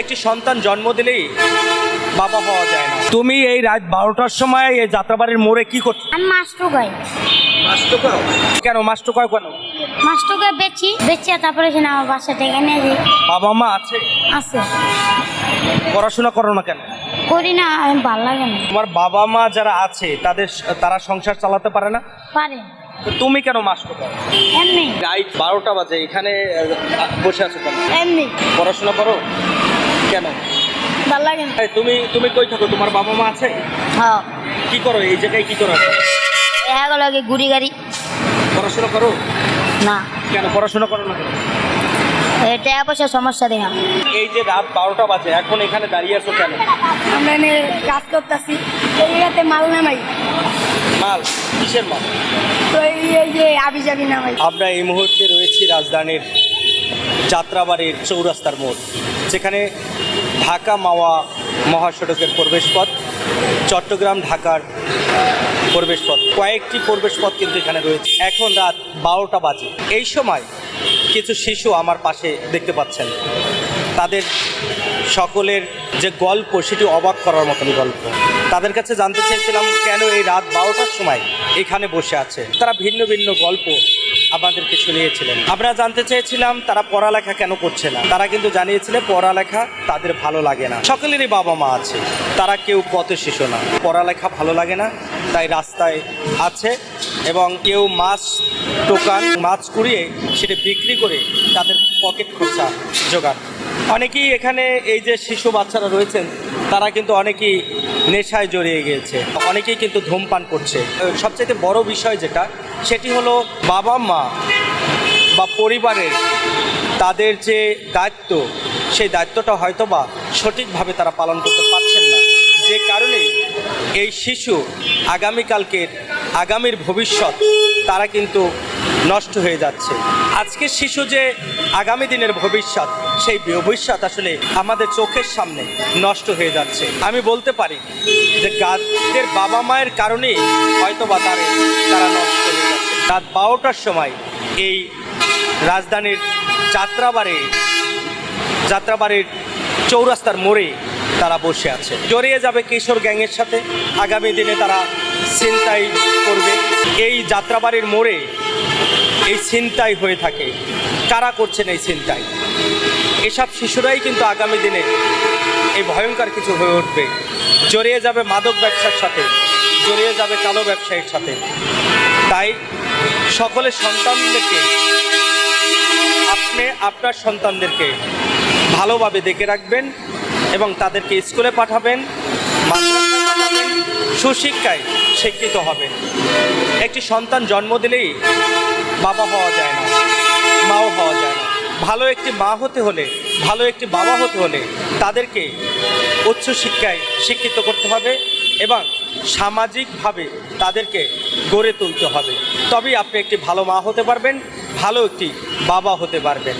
একটি সন্তান জন্ম দিলেই বাবা হওয়া যায় না। তুমি এই রাত বারোটার সময় এই যাত্রাবাড়ির মোড়ে কি করছ আমি মাছটু গাই মাস্টো করো কেন মাস্টো কয় কেন? মাছটুকে বেচি বেচে তারপরে এখানে আমার বাসা থেকে এনে দিই বাবা মা আছে? আছে। পড়াশোনা করো না কেন? করি না আমি ভালো লাগে না। তোমার বাবা মা যারা আছে তাদের তারা সংসার চালাতে পারে না? পারে। তো তুমি কেন মাস্টো করো এমনি। রাইট বারোটা বাজে এখানে বসে আছো কেন? এমনি। পড়াশোনা করো? কেন? ভালো লাগে না তুমি তুমি কই থাকো? তোমার বাবা মা আছে? হ্যাঁ। কি করো? এই জায়গায় কি করো? এগুলো লাগে গুড়ি গাড়ি। পড়াশোনা করো? না। কেন? পড়াশোনা করো না এটা পয়সা সমস্যা না এই যে রাত বারোটা বাজে এখন এখানে দাঁড়িয়ে আছো কেন? আমরা এনে কাজ করতেছি। এরিয়াতে মাল নামাই। মাল? কিসের মাল? তো এই এই যে আবি যাবি নামাই। আমরা এই মুহূর্তে রয়েছি রাজধানীর যাত্রাবাড়ির চৌরাস্তার মোড় যেখানে ঢাকা মাওয়া মহাসড়কের প্রবেশপথ, চট্টগ্রাম ঢাকার প্রবেশপথ। কয়েকটি প্রবেশপথ কিন্তু এখানে রয়েছে। এখন রাত বারোটা বাজে। এই সময় কিছু শিশু আমার পাশে দেখতে পাচ্ছেন। তাদের সকলের যে গল্প, সেটি অবাক করার মতন গল্প। তাদের কাছে জানতে চেয়েছিলাম, কেন এই রাত বারোটার সময় এখানে বসে আছে? তারা ভিন্ন ভিন্ন গল্প আমাদেরকে শুনিয়েছিলেন আমরা জানতে চেয়েছিলাম তারা পড়ালেখা কেন করছে না। তারা কিন্তু জানিয়েছিলেন পড়ালেখা তাদের ভালো লাগে না। সকলেরই বাবা মা আছে, তারা কেউ পথ শিশু না। পড়ালেখা ভালো লাগে না, তাই রাস্তায় আছে এবং কেউ মাছ টোকান, মাছ কুড়িয়ে সেটা বিক্রি করে তাদের পকেট খরচা জোগান। অনেকেই এখানে এই যে শিশু বাচ্চারা রয়েছেন তারা কিন্তু অনেকেই নেশায় জড়িয়ে গিয়েছে। অনেকেই কিন্তু ধূমপান করছে। সবচেয়ে বড় বিষয় যেটা, সেটি হলো বাবা মা বা পরিবারের তাদের যে দায়িত্ব, সেই দায়িত্বটা হয়তো বা সঠিকভাবে তারা পালন করতে পারছেন না। যে কারণে এই শিশু আগামীকালকের, আগামীর ভবিষ্যৎ, তারা কিন্তু নষ্ট হয়ে যাচ্ছে। আজকের শিশু যে আগামী দিনের ভবিষ্যৎ, সেই ভবিষ্যৎ আসলে আমাদের চোখের সামনে নষ্ট হয়ে যাচ্ছে। আমি বলতে পারি যে গাছের বাবা মায়ের কারণেই হয়তো বা তারা নষ্ট হয়ে যাচ্ছে। রাত বারোটার সময় এই রাজধানীর যাত্রাবাড়ি, যাত্রাবাড়ির চৌরাস্তার মোড়ে তারা বসে আছে। জড়িয়ে যাবে কিশোর গ্যাংয়ের সাথে। আগামী দিনে তারা করবে এই যাত্রাবাড়ির মোড়ে এই ছিনতাই হয়ে থাকে। কারা করছেন এই ছিনতাই? এসব শিশুরাই কিন্তু আগামী দিনে এই ভয়ঙ্কর কিছু হয়ে উঠবে। জড়িয়ে যাবে মাদক ব্যবসার সাথে, জড়িয়ে যাবে কালো ব্যবসায়ীর সাথে। তাই সকলের সন্তানদেরকে, আপনি আপনার সন্তানদেরকে ভালোভাবে দেখে রাখবেন এবং তাদেরকে স্কুলে পাঠাবেন। পাঠাবেন সুশিক্ষায় শিক্ষিত হবেন একটি সন্তান জন্ম দিলেই বাবা হওয়া যায় না, মাও হওয়া যায় না। ভালো একটি মা হতে হলে, ভালো একটি বাবা হতে হলে তাদেরকে উচ্চ শিক্ষায় শিক্ষিত করতে হবে এবং সামাজিকভাবে তাদেরকে গড়ে তুলতে হবে। তবেই আপনি একটি ভালো মা হতে পারবেন, ভালো একটি বাবা হতে পারবেন।